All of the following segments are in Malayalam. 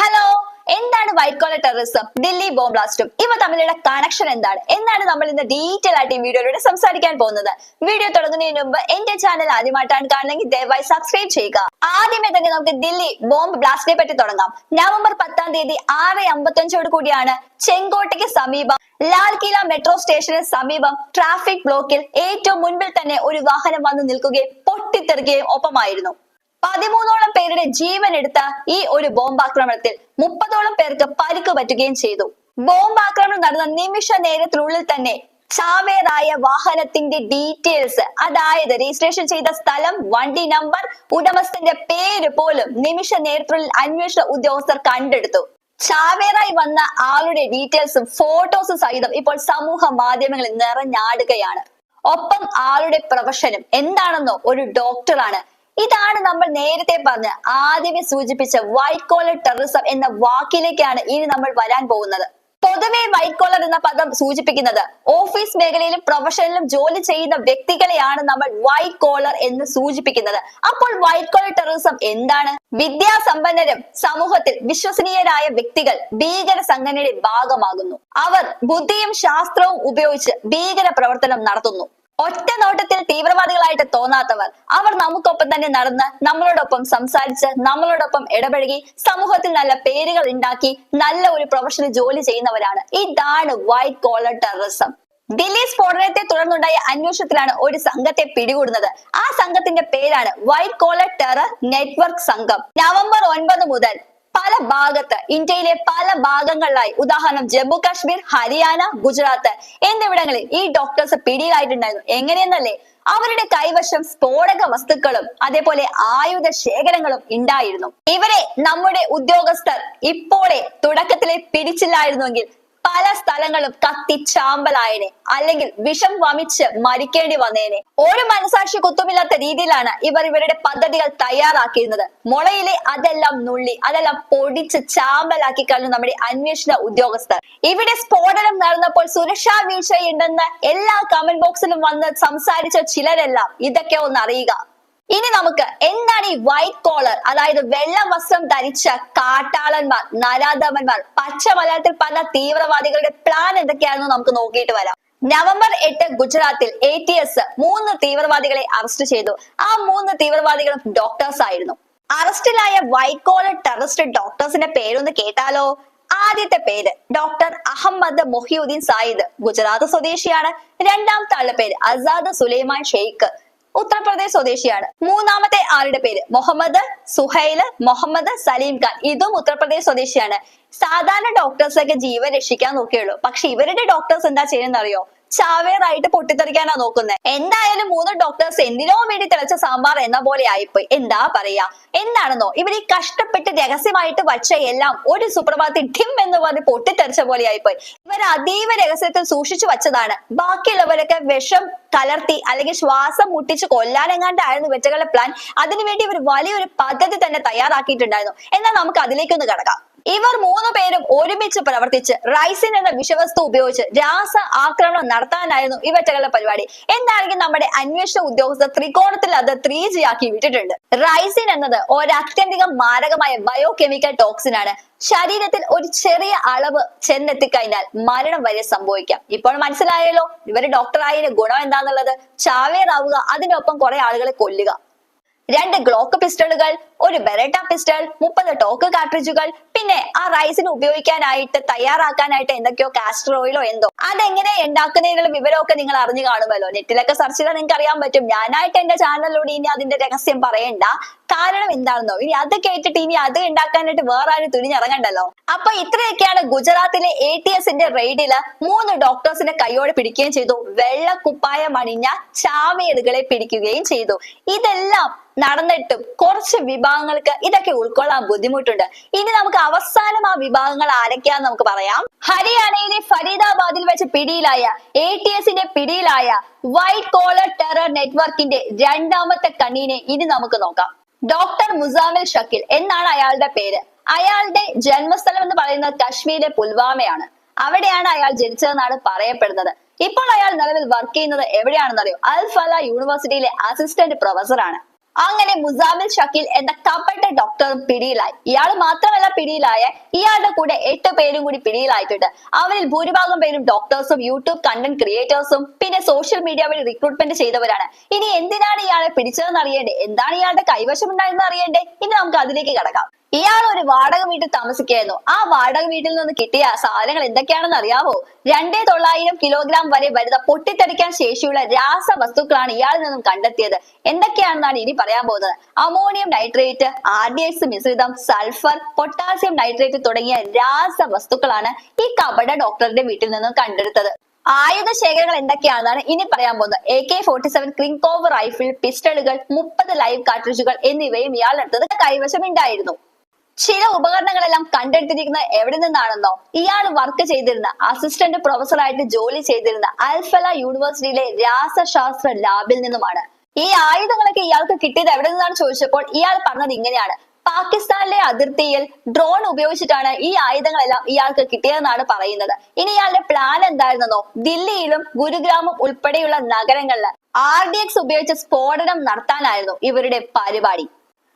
ഹലോ എന്താണ് white collar terrorism Delhi bomb ബ്ലാസ്റ്റും ഇവ തമ്മിലുള്ള കണക്ഷൻ എന്താണ്? എന്നാണ് നമ്മൾ ഇന്ന് ഡീറ്റെയിൽ ആയിട്ട് ഈ വീഡിയോയിലൂടെ സംസാരിക്കാൻ പോകുന്നത്. വീഡിയോ തുടങ്ങുന്നതിന് മുമ്പ് എന്റെ ചാനൽ ആദ്യമായിട്ടാണ് കാണണമെങ്കിൽ ദയവായി സബ്സ്ക്രൈബ് ചെയ്യുക. ആദ്യമേ തന്നെ നമുക്ക് ദില്ലി ബോംബ് ബ്ലാസ്റ്റിനെ പറ്റി തുടങ്ങാം. നവംബർ പത്താം തീയതി ആറ് അമ്പത്തഞ്ചോട് കൂടിയാണ് ചെങ്കോട്ടയ്ക്ക് സമീപം ലാൽ കില മെട്രോ സ്റ്റേഷന് സമീപം ട്രാഫിക് ബ്ലോക്കിൽ ഏറ്റവും മുൻപിൽ തന്നെ ഒരു വാഹനം വന്ന് നിൽക്കുകയും പൊട്ടിത്തെറിക്കുകയും ഒപ്പമായിരുന്നു. പതിമൂന്നോളം പേരുടെ ജീവൻ എടുത്ത ഈ ഒരു ബോംബാക്രമണത്തിൽ മുപ്പതോളം പേർക്ക് പരിക്ക് പറ്റുകയും ചെയ്തു. ബോംബാക്രമണം നടന്ന നിമിഷ നേരത്തിനുള്ളിൽ തന്നെ ചാവേറായ വാഹനത്തിന്റെ ഡീറ്റെയിൽസ് അതായത് രജിസ്ട്രേഷൻ ചെയ്ത സ്ഥലം വണ്ടി നമ്പർ ഉടമസ്ഥന്റെ പേര് പോലും നിമിഷ നേരത്തിനുള്ളിൽ അന്വേഷണ ഉദ്യോഗസ്ഥർ കണ്ടെടുത്തു. ചാവേറായി വന്ന ആളുടെ ഡീറ്റെയിൽസും ഫോട്ടോസും സഹിതം ഇപ്പോൾ സമൂഹ മാധ്യമങ്ങളിൽ നിറഞ്ഞാടുകയാണ്. ഒപ്പം ആളുടെ പ്രൊഫഷനും എന്താണെന്നോ ഒരു ഡോക്ടറാണ് ഇതാണ് നമ്മൾ നേരത്തെ പറഞ്ഞ ആദ്യമേ സൂചിപ്പിച്ച വൈറ്റ് കോളർ ടെററിസം എന്ന വാക്കിലേക്കാണ് ഇനി നമ്മൾ വരാൻ പോകുന്നത്. പൊതുവെ വൈറ്റ് കോളർ എന്ന പദം സൂചിപ്പിക്കുന്നത് ഓഫീസ് മേഖലയിലും പ്രൊഫഷനിലും ജോലി ചെയ്യുന്ന വ്യക്തികളെയാണ് നമ്മൾ വൈറ്റ് കോളർ എന്ന് സൂചിപ്പിക്കുന്നത്. അപ്പോൾ വൈറ്റ് കോളർ ടെററിസം എന്താണ്? വിദ്യാസമ്പന്നരും സമൂഹത്തിൽ വിശ്വസനീയരായ വ്യക്തികൾ ഭീകര സംഘടനയുടെ ഭാഗമാകുന്നു. അവർ ബുദ്ധിയും ശാസ്ത്രവും ഉപയോഗിച്ച് ഭീകര പ്രവർത്തനം നടത്തുന്നു. ഒറ്റ നോട്ടത്തിൽ തീവ്രവാദികളായിട്ട് തോന്നാത്തവർ. അവർ നമുക്കൊപ്പം തന്നെ നടന്ന് നമ്മളോടൊപ്പം സംസാരിച്ച് നമ്മളോടൊപ്പം ഇടപഴകി സമൂഹത്തിൽ നല്ല പേരുകൾ ഉണ്ടാക്കി നല്ല ഒരു പ്രൊഫഷണൽ ജോലി ചെയ്യുന്നവരാണ്. ഇതാണ് വൈറ്റ് കോളർ ടെററിസം ദില്ലി സ്ഫോടനത്തെ തുടർന്നുണ്ടായ അന്വേഷണത്തിലാണ് ഒരു സംഘത്തെ പിടികൂടുന്നത്. ആ സംഘത്തിന്റെ പേരാണ് വൈറ്റ് കോളർ ടെറർ നെറ്റ്വർക്ക് സംഘം. നവംബർ ഒൻപത് മുതൽ പല ഭാഗത്ത് ഇന്ത്യയിലെ പല ഭാഗങ്ങളിലായി. ഉദാഹരണം ജമ്മു കാശ്മീർ ഹരിയാന ഗുജറാത്ത് എന്നിവിടങ്ങളിൽ ഈ ഡോക്ടേഴ്സ് പിടിയിലായിട്ടുണ്ടായിരുന്നു. എങ്ങനെയെന്നല്ലേ? അവരുടെ കൈവശം സ്ഫോടക വസ്തുക്കളും അതേപോലെ ആയുധ ശേഖരങ്ങളും ഉണ്ടായിരുന്നു. ഇവരെ നമ്മുടെ ഉദ്യോഗസ്ഥർ ഇപ്പോഴേ തുടക്കത്തിലെ പിടിച്ചില്ലായിരുന്നുവെങ്കിൽ പല സ്ഥലങ്ങളും കത്തിച്ചാമ്പലായനെ. അല്ലെങ്കിൽ വിഷം വമിച്ച് മരിക്കേണ്ടി വന്നേനെ. ഒരു മനസാക്ഷി കുത്തുമില്ലാത്ത രീതിയിലാണ് ഇവർ ഇവരുടെ പദ്ധതികൾ തയ്യാറാക്കിയിരുന്നത്. മുളയിലെ അതെല്ലാം നുള്ളി അതെല്ലാം പൊടിച്ച് ചാമ്പലാക്കി കളഞ്ഞു നമ്മുടെ അന്വേഷണ ഉദ്യോഗസ്ഥർ. ഇവിടെ സ്ഫോടനം നടന്നപ്പോൾ സുരക്ഷാ വീഴ്ചയുണ്ടെന്ന് എല്ലാ കമന്റ് ബോക്സിലും വന്ന് സംസാരിച്ച ചിലരെല്ലാം ഇതൊക്കെ ഒന്ന് അറിയുക. ഇനി നമുക്ക് എന്താണ് ഈ വൈറ്റ് കോളർ അതായത് വെള്ള വസ്ത്രം ധരിച്ച കാട്ടാളന്മാർ നരാധമന്മാർ പച്ച മലയാളത്തിൽ പല തീവ്രവാദികളുടെ പ്ലാൻ എന്തൊക്കെയാണെന്ന് നമുക്ക് നോക്കിയിട്ട് വരാം. നവംബർ എട്ട് ഗുജറാത്തിൽ എ ടി എസ് മൂന്ന് തീവ്രവാദികളെ അറസ്റ്റ് ചെയ്തു. ആ മൂന്ന് തീവ്രവാദികളും ഡോക്ടേഴ്സ് ആയിരുന്നു. അറസ്റ്റിലായ വൈറ്റ് കോളർ ടെററിസ്റ്റ് ഡോക്ടേഴ്സിന്റെ പേരൊന്ന് കേട്ടാലോ? ആദ്യത്തെ പേര് ഡോക്ടർ അഹമ്മദ് മൊഹിയുദ്ദീൻ സായിദ് ഗുജറാത്ത് സ്വദേശിയാണ്. രണ്ടാമത്തെ ആളുടെ പേര് അസാദ് സുലൈമാൻ ഷെയ്ഖ്. ഉത്തർപ്രദേശ് സ്വദേശിയാണ്. മൂന്നാമത്തെ ആളുടെ പേര് മുഹമ്മദ് സുഹൈൽ മുഹമ്മദ് സലീം ഖാൻ. ഇതും ഉത്തർപ്രദേശ് സ്വദേശിയാണ്. സാധാരണ ഡോക്ടേഴ്സൊക്കെ ജീവൻ രക്ഷിക്കാൻ നോക്കിയുള്ളൂ. പക്ഷെ ഇവരുടെ ഡോക്ടേഴ്സ് എന്താ ചെയ്യുന്ന അറിയോ ചാവേറായിട്ട് പൊട്ടിത്തെറിക്കാനാ നോക്കുന്നത് എന്തായാലും മൂന്ന് ഡോക്ടേഴ്സ് എന്തിനോ വേണ്ടി തിളച്ച സാമ്പാർ എന്ന പോലെ ആയിപ്പോയി. എന്താ പറയാ? എന്താണെന്നോ? ഇവർ ഈ കഷ്ടപ്പെട്ട് രഹസ്യമായിട്ട് വച്ച എല്ലാം ഒരു സുപ്രഭാതത്തിൽ ഠിം എന്ന് പറഞ്ഞ് പൊട്ടിത്തെറിച്ച പോലെ ആയിപ്പോയി. ഇവർ അതീവ രഹസ്യത്തിൽ സൂക്ഷിച്ചു വച്ചതാണ്. ബാക്കിയുള്ളവരൊക്കെ വിഷം കലർത്തി അല്ലെങ്കിൽ ശ്വാസം മുട്ടിച്ച് കൊല്ലാനെങ്ങാണ്ടായിരുന്നു വെച്ചകളുടെ പ്ലാൻ അതിനുവേണ്ടി ഇവർ വലിയൊരു പദ്ധതി തന്നെ തയ്യാറാക്കിയിട്ടുണ്ടായിരുന്നു. എന്നാൽ നമുക്ക് അതിലേക്കൊന്ന് കിടക്കാം. ഇവർ മൂന്ന് പേരും ഒരുമിച്ച് പ്രവർത്തിച്ച് റൈസിൻ എന്ന വിഷവസ്തു ഉപയോഗിച്ച് രാസ ആക്രമണം നടത്താനായിരുന്നു ഇവറ്റകളുടെ പരിപാടി. എന്താണെങ്കിലും നമ്മുടെ അന്വേഷണ ഉദ്യോഗസ്ഥർ ത്രികോണത്തിൽ അത് ത്രീ ജി ആക്കി വിട്ടിട്ടുണ്ട്. റൈസിൻ എന്നത് ഒരു മാരകമായ ബയോ കെമിക്കൽ ടോക്സിൻ ആണ്. ശരീരത്തിൽ ഒരു ചെറിയ അളവ് ചെന്നെത്തിക്കഴിഞ്ഞാൽ മരണം വരെ സംഭവിക്കാം. ഇപ്പോൾ മനസ്സിലായല്ലോ ഇവർ ഡോക്ടറായതിന്റെ ഗുണം എന്താന്നുള്ളത്. ചാവേറാവുക അതിനൊപ്പം കുറെ ആളുകളെ കൊല്ലുക. രണ്ട് ഗ്ലോക്ക് പിസ്റ്റളുകൾ ഒരു ബെറട്ട പിസ്റ്റൾ മുപ്പത് ടോക്ക് കാർട്രിഡ്ജുകൾ പിന്നെ ആ റൈസിന് ഉപയോഗിക്കാനായിട്ട് തയ്യാറാക്കാനായിട്ട് എന്തൊക്കെയോ കാസ്റ്റർ ഓയിലോ എന്തോ. അതെങ്ങനെ ഉണ്ടാക്കുന്നതിനുള്ള വിവരമൊക്കെ നിങ്ങൾ അറിഞ്ഞു കാണുമല്ലോ. നെറ്റിലൊക്കെ സെർച്ച് ചെയ്താൽ നിങ്ങൾക്ക് അറിയാൻ പറ്റും. ഞാനായിട്ട് എന്റെ ചാനലിലൂടെ ഇനി അതിന്റെ രഹസ്യം പറയണ്ട. കാരണം എന്താണെന്നോ? ഇനി അത് കേട്ടിട്ട് ഇനി അത് ഉണ്ടാക്കാനായിട്ട് വേറെ ആരും തുനിഞ്ഞിറങ്ങണ്ടല്ലോ? അപ്പൊ ഇത്രയൊക്കെയാണ് ഗുജറാത്തിലെ എ ടി എസിന്റെ റെയ്ഡിൽ മൂന്ന് ഡോക്ടേഴ്സിന്റെ കൈയോടെ പിടിക്കുകയും ചെയ്തു. വെള്ള കുപ്പായം അണിഞ്ഞ ചാവേറുകളെ പിടിക്കുകയും ചെയ്തു. ഇതെല്ലാം നടന്നിട്ടും കുറച്ച് വിഭാഗങ്ങൾക്ക് ഇതൊക്കെ ഉൾക്കൊള്ളാൻ ബുദ്ധിമുട്ടുണ്ട്. ഇനി നമുക്ക് അവസാനം ആ വിഭാഗങ്ങൾ ആരൊക്കെയാന്ന് നമുക്ക് പറയാം. ഹരിയാനയിലെ ഫരീദാബാദിൽ വെച്ച് പിടിയിലായ എ ടി എസിന്റെ പിടിയിലായ വൈറ്റ് കോളർ ടെറർ നെറ്റ്വർക്കിന്റെ രണ്ടാമത്തെ കണ്ണീനെ ഇനി നമുക്ക് നോക്കാം. ഡോക്ടർ മുസാമിൽ ഷക്കിൽ എന്നാണ് അയാളുടെ പേര്. അയാളുടെ ജന്മസ്ഥലം എന്ന് പറയുന്നത് കശ്മീരിലെ പുൽവാമയാണ്. അവിടെയാണ് അയാൾ ജനിച്ചതെന്നാണ് പറയപ്പെടുന്നത്. ഇപ്പോൾ അയാൾ നിലവിൽ വർക്ക് ചെയ്യുന്നത് എവിടെയാണെന്നറിയോ? അൽ ഫല യൂണിവേഴ്സിറ്റിയിലെ അസിസ്റ്റന്റ് പ്രൊഫസറാണ് അങ്ങനെ മുസാമിൽ ഷക്കീൽ എന്ന കപട്ട ഡോക്ടറും പിടിയിലായി. ഇയാൾ മാത്രമല്ല പിടിയിലായ ഇയാളുടെ കൂടെ എട്ട് പേരും കൂടി പിടിയിലായിട്ടുണ്ട്. അവരിൽ ഭൂരിഭാഗം പേരും ഡോക്ടേഴ്സും യൂട്യൂബ് കണ്ടന്റ് ക്രിയേറ്റേഴ്സും പിന്നെ സോഷ്യൽ മീഡിയ വഴി റിക്രൂട്ട്മെന്റ് ചെയ്തവരാണ്. ഇനി എന്തിനാണ് ഇയാളെ പിടിച്ചതെന്ന് അറിയേണ്ടേ എന്താണ് ഇയാളുടെ കൈവശം ഉണ്ടായെന്ന് അറിയണ്ടേ ഇനി നമുക്ക് അതിലേക്ക് കടക്കാം. ഇയാൾ ഒരു വാടക വീട്ടിൽ താമസിക്കുകയായിരുന്നു. ആ വാടക വീട്ടിൽ നിന്ന് കിട്ടിയ സാധനങ്ങൾ എന്തൊക്കെയാണെന്ന് അറിയാവോ? രണ്ടേ തൊള്ളായിരം കിലോഗ്രാം വരെ വരുന്ന പൊട്ടിത്തെറിക്കാൻ ശേഷിയുള്ള രാസവസ്തുക്കളാണ് ഇയാളിൽ നിന്നും കണ്ടെത്തിയത്. എന്തൊക്കെയാണെന്നാണ് ഇനി പറയാൻ പോകുന്നത്? Ammonium nitrate R D X മിശ്രിതം സൾഫർ പൊട്ടാസ്യം നൈട്രേറ്റ് തുടങ്ങിയ രാസവസ്തുക്കളാണ് ഈ കപട ഡോക്ടറുടെ വീട്ടിൽ നിന്നും കണ്ടെടുത്തത്. ആയുധ ശേഖരങ്ങൾ എന്തൊക്കെയാണെന്നാണ് ഇനി പറയാൻ പോകുന്നത്? A K forty seven krinkov rifle പിസ്റ്റളുകൾ മുപ്പത് ലൈവ് കാർട്രിഡ്ജുകൾ എന്നിവയും ഇയാളെടുത്തത് കൈവശമുണ്ടായിരുന്നു ചില ഉപകരണങ്ങളെല്ലാം കണ്ടെടുത്തിരിക്കുന്നത് എവിടെ നിന്നാണെന്നോ ഇയാൾ വർക്ക് ചെയ്തിരുന്ന അസിസ്റ്റന്റ് പ്രൊഫസറായിട്ട് ജോലി ചെയ്തിരുന്ന അൽഫല യൂണിവേഴ്സിറ്റിയിലെ രാസശാസ്ത്ര ലാബിൽ നിന്നുമാണ്. ഈ ആയുധങ്ങളൊക്കെ ഇയാൾക്ക് കിട്ടിയത് എവിടെ നിന്നാണ് ചോദിച്ചപ്പോൾ ഇയാൾ പറഞ്ഞത് ഇങ്ങനെയാണ്. പാകിസ്ഥാനിലെ അതിർത്തിയിൽ ഡ്രോൺ ഉപയോഗിച്ചിട്ടാണ് ഈ ആയുധങ്ങളെല്ലാം ഇയാൾക്ക് കിട്ടിയതെന്നാണ് പറയുന്നത്. ഇനി ഇയാളുടെ പ്ലാൻ എന്തായിരുന്നോ ദില്ലിയിലും ഗുരുഗ്രാമും ഉൾപ്പെടെയുള്ള നഗരങ്ങളിൽ ആർ ഡി എക്സ് ഉപയോഗിച്ച് സ്ഫോടനം നടത്താനായിരുന്നു ഇവരുടെ പരിപാടി.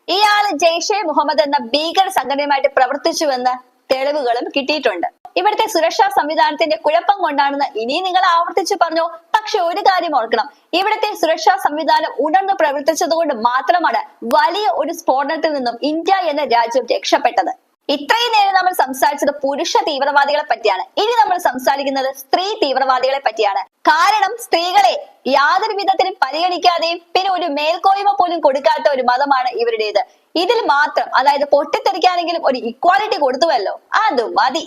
ഇയാൾ ജെയ്ഷെ മുഹമ്മദ് എന്ന ഭീകര സംഘടനയുമായിട്ട് പ്രവർത്തിച്ചുവെന്ന് തെളിവുകളും കിട്ടിയിട്ടുണ്ട്. ഇവിടുത്തെ സുരക്ഷാ സംവിധാനത്തിന്റെ കുഴപ്പം കൊണ്ടാണെന്ന് ഇനി നിങ്ങൾ ആവർത്തിച്ചു പറഞ്ഞു? പക്ഷെ ഒരു കാര്യം ഓർക്കണം. ഇവിടുത്തെ സുരക്ഷാ സംവിധാനം ഉണർന്നു പ്രവർത്തിച്ചത് കൊണ്ട് മാത്രമാണ് വലിയ ഒരു സ്ഫോടനത്തിൽ നിന്നും ഇന്ത്യ എന്ന രാജ്യം രക്ഷപ്പെട്ടത്. ഇത്രയും നേരം നമ്മൾ സംസാരിച്ചത് പുരുഷ തീവ്രവാദികളെ പറ്റിയാണ്. ഇനി നമ്മൾ സംസാരിക്കുന്നത് സ്ത്രീ തീവ്രവാദികളെ പറ്റിയാണ്. കാരണം സ്ത്രീകളെ യാതൊരു വിധത്തിലും പരിഗണിക്കാതെയും പിന്നെ ഒരു മേൽക്കോയ്മ പോലും കൊടുക്കാത്ത ഒരു മതമാണ് ഇവരുടേത്. ഇതിൽ മാത്രം അതായത് പൊട്ടിത്തെറിക്കാനെങ്കിലും ഒരു ഇക്വാലിറ്റി കൊടുത്തുവല്ലോ അത് മതി.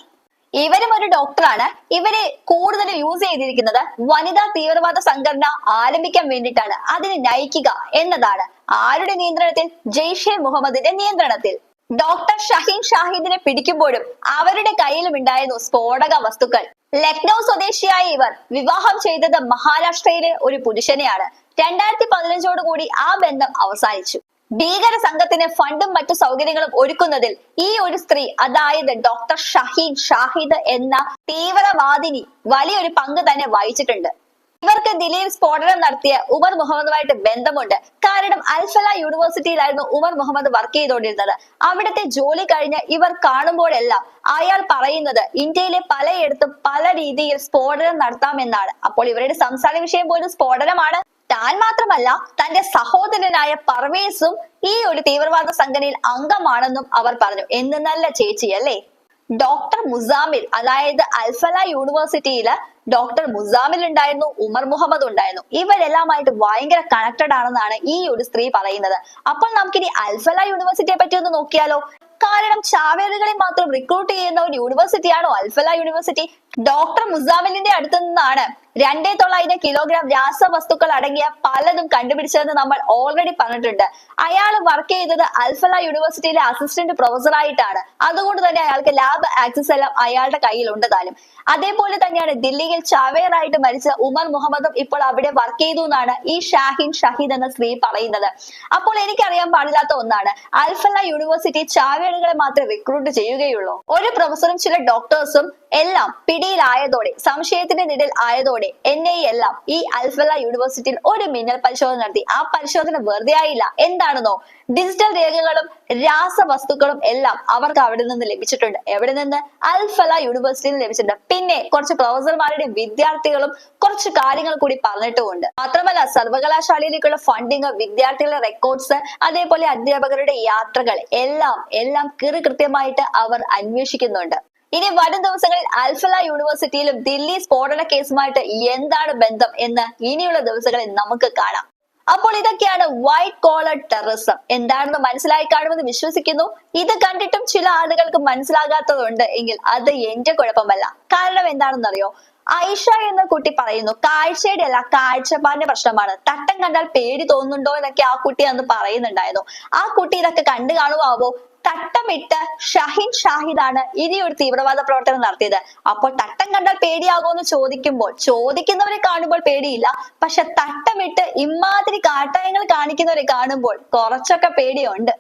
ഇവരും ഒരു ഡോക്ടറാണ് ഇവരെ കൂടുതൽ യൂസ് ചെയ്തിരിക്കുന്നത് വനിതാ തീവ്രവാദ സംഘടന ആരംഭിക്കാൻ വേണ്ടിയിട്ടാണ്. അതിനെ നയിക്കുക എന്നതാണ്. ആരുടെ നിയന്ത്രണത്തിൽ? ജെയ്ഷെ മുഹമ്മദിന്റെ നിയന്ത്രണത്തിൽ. ഡോക്ടർ ഷഹീൻ ഷാഹിദിനെ പിടിക്കുമ്പോഴും അവരുടെ കയ്യിലും ഉണ്ടായിരുന്നു സ്ഫോടക വസ്തുക്കൾ. ലക്നൗ സ്വദേശിയായ ഇവർ വിവാഹം ചെയ്തത് മഹാരാഷ്ട്രയിലെ ഒരു പുരുഷനെയാണ്. രണ്ടായിരത്തി പതിനഞ്ചോട് കൂടി ആ ബന്ധം അവസാനിച്ചു. ഭീകര സംഘത്തിന് ഫണ്ടും മറ്റു സൗകര്യങ്ങളും ഒരുക്കുന്നതിൽ ഈ ഒരു സ്ത്രീ അതായത് ഡോക്ടർ ഷഹീൻ ഷാഹിദ് എന്ന തീവ്രവാദിനി വലിയൊരു പങ്ക് തന്നെ വഹിച്ചിട്ടുണ്ട്. ഇവർക്ക് ദിലീപ് സ്ഫോടനം നടത്തിയ ഉമർ മുഹമ്മദുമായിട്ട് ബന്ധമുണ്ട്. കാരണം അൽഫല യൂണിവേഴ്സിറ്റിയിലായിരുന്നു ഉമർ മുഹമ്മദ് വർക്ക് ചെയ്തുകൊണ്ടിരുന്നത്. അവിടുത്തെ ജോലി കഴിഞ്ഞ് ഇവർ കാണുമ്പോഴെല്ലാം അയാൾ പറയുന്നത് ഇന്ത്യയിലെ പലയിടത്തും പല രീതിയിൽ സ്ഫോടനം നടത്താമെന്നാണ്. അപ്പോൾ ഇവരുടെ സംസാര വിഷയം പോലും സ്ഫോടനമാണ്. താൻ മാത്രമല്ല തന്റെ സഹോദരനായ പർവേസും ഈ ഒരു തീവ്രവാദ സംഘടനയിൽ അംഗമാണെന്നും അവർ പറഞ്ഞു. എന്ന് നല്ല ചേച്ചി അല്ലേ? ഡോക്ടർ മുസാമിൽ അതായത് അൽഫല യൂണിവേഴ്സിറ്റിയിലെ ഡോക്ടർ മുസാമിൽ ഉണ്ടായിരുന്നു ഉമർ മുഹമ്മദ് ഉണ്ടായിരുന്നു. ഇവരെല്ലാമായിട്ട് ഭയങ്കര കണക്റ്റഡ് ആണെന്നാണ് ഈ ഒരു സ്ത്രീ പറയുന്നത്. അപ്പോൾ നമുക്കിനി അൽഫല യൂണിവേഴ്സിറ്റിയെ പറ്റി ഒന്ന് നോക്കിയാലോ? കാരണം ചാവേറുകളെ മാത്രം റിക്രൂട്ട് ചെയ്യുന്ന ഒരു യൂണിവേഴ്സിറ്റിയാണോ അൽഫല യൂണിവേഴ്സിറ്റി? ഡോക്ടർ മുസാമിലിന്റെ അടുത്ത് നിന്നാണ് രണ്ടേ തൊള്ളായിരം കിലോഗ്രാം രാസവസ്തുക്കൾ അടങ്ങിയ പലതും കണ്ടുപിടിച്ചതെന്ന് നമ്മൾ ഓൾറെഡി പറഞ്ഞിട്ടുണ്ട്. അയാൾ വർക്ക് ചെയ്തത് അൽഫല യൂണിവേഴ്സിറ്റിയിലെ അസിസ്റ്റന്റ് പ്രൊഫസർ ആയിട്ടാണ്. അതുകൊണ്ട് തന്നെ അയാൾക്ക് ലാബ് ആക്സസ് എല്ലാം അയാളുടെ കയ്യിൽ താനും. അതേപോലെ തന്നെയാണ് ദില്ലിയിൽ ചാവേറായിട്ട് മരിച്ച ഉമർ മുഹമ്മദും ഇപ്പോൾ അവിടെ വർക്ക് ചെയ്തു എന്നാണ് ഈ ഷാഹിൻ ഷഹീദ് എന്ന സ്ത്രീ പറയുന്നത്. അപ്പോൾ എനിക്കറിയാൻ പാടില്ലാത്ത ഒന്നാണ് അൽഫല യൂണിവേഴ്സിറ്റി ചാവേറുകളെ മാത്രമേ റിക്രൂട്ട് ചെയ്യുകയുള്ളൂ. ഒരു പ്രൊഫസറും ചില ഡോക്ടേഴ്സും എല്ലാം പിടിയിലായതോടെ സംശയത്തിന്റെ നിഴൽ ആയതോടെ എൻ ഐ എല്ലാം ഈ അൽഫല യൂണിവേഴ്സിറ്റിയിൽ ഒരു മിന്നൽ പരിശോധന നടത്തി. ആ പരിശോധന വെറുതെ ആയില്ല. എന്താണെന്നോ? ഡിജിറ്റൽ രേഖകളും രാസവസ്തുക്കളും എല്ലാം അവർക്ക് അവിടെ നിന്ന് ലഭിച്ചിട്ടുണ്ട്. എവിടെ നിന്ന്? അൽഫല യൂണിവേഴ്സിറ്റിയിൽ നിന്ന് ലഭിച്ചിട്ടുണ്ട്. പിന്നെ കുറച്ച് പ്രൊഫസർമാരുടെ വിദ്യാർത്ഥികളും കുറച്ച് കാര്യങ്ങൾ കൂടി പറഞ്ഞിട്ടുമുണ്ട്. മാത്രമല്ല സർവകലാശാലയിലേക്കുള്ള ഫണ്ടിങ് വിദ്യാർത്ഥികളുടെ റെക്കോർഡ്സ് അതേപോലെ അധ്യാപകരുടെ യാത്രകൾ എല്ലാം എല്ലാം കൃത്യമായിട്ട് അവർ അന്വേഷിക്കുന്നുണ്ട്. ഇനി വരും ദിവസങ്ങളിൽ അൽഫല യൂണിവേഴ്സിറ്റിയിലും ദില്ലി സ്ഫോടന കേസുമായിട്ട് എന്താണ് ബന്ധം എന്ന് ഇനിയുള്ള ദിവസങ്ങളിൽ നമുക്ക് കാണാം. അപ്പോൾ ഇതൊക്കെയാണ് വൈറ്റ് കോളർ ടെററിസം എന്താണെന്ന് മനസ്സിലായി കാണുമെന്ന് വിശ്വസിക്കുന്നു. ഇത് കണ്ടിട്ടും ചില ആളുകൾക്ക് മനസ്സിലാകാത്തതുണ്ട് എങ്കിൽ അത് എന്റെ കുഴപ്പമല്ല. കാരണം എന്താണെന്നറിയോ? ഐഷ എന്ന കുട്ടി പറയുന്നു കാഴ്ചയുടെ അല്ല കാഴ്ചപ്പാടിന്റെ പ്രശ്നമാണ്. തട്ടം കണ്ടാൽ പേടി തോന്നുന്നുണ്ടോ? എന്നൊക്കെ ആ കുട്ടി അന്ന് പറയുന്നുണ്ടായിരുന്നു. ആ കുട്ടി ഇതൊക്കെ കണ്ടു കാണുവാവോ? തട്ടമിട്ട് ഷഹീൻ ഷാഹിദാണ് ഇനി ഒരു തീവ്രവാദ പ്രവർത്തനം നടത്തിയത്. അപ്പോൾ തട്ടം കണ്ടാൽ പേടിയാകുമോ എന്ന് ചോദിക്കുമ്പോൾ ചോദിക്കുന്നവരെ കാണുമ്പോൾ പേടിയില്ല. പക്ഷെ തട്ടമിട്ട് ഇമാതിരി കാട്ടായങ്ങൾ കാണിക്കുന്നവരെ കാണുമ്പോൾ കുറച്ചൊക്കെ പേടിയുണ്ട്.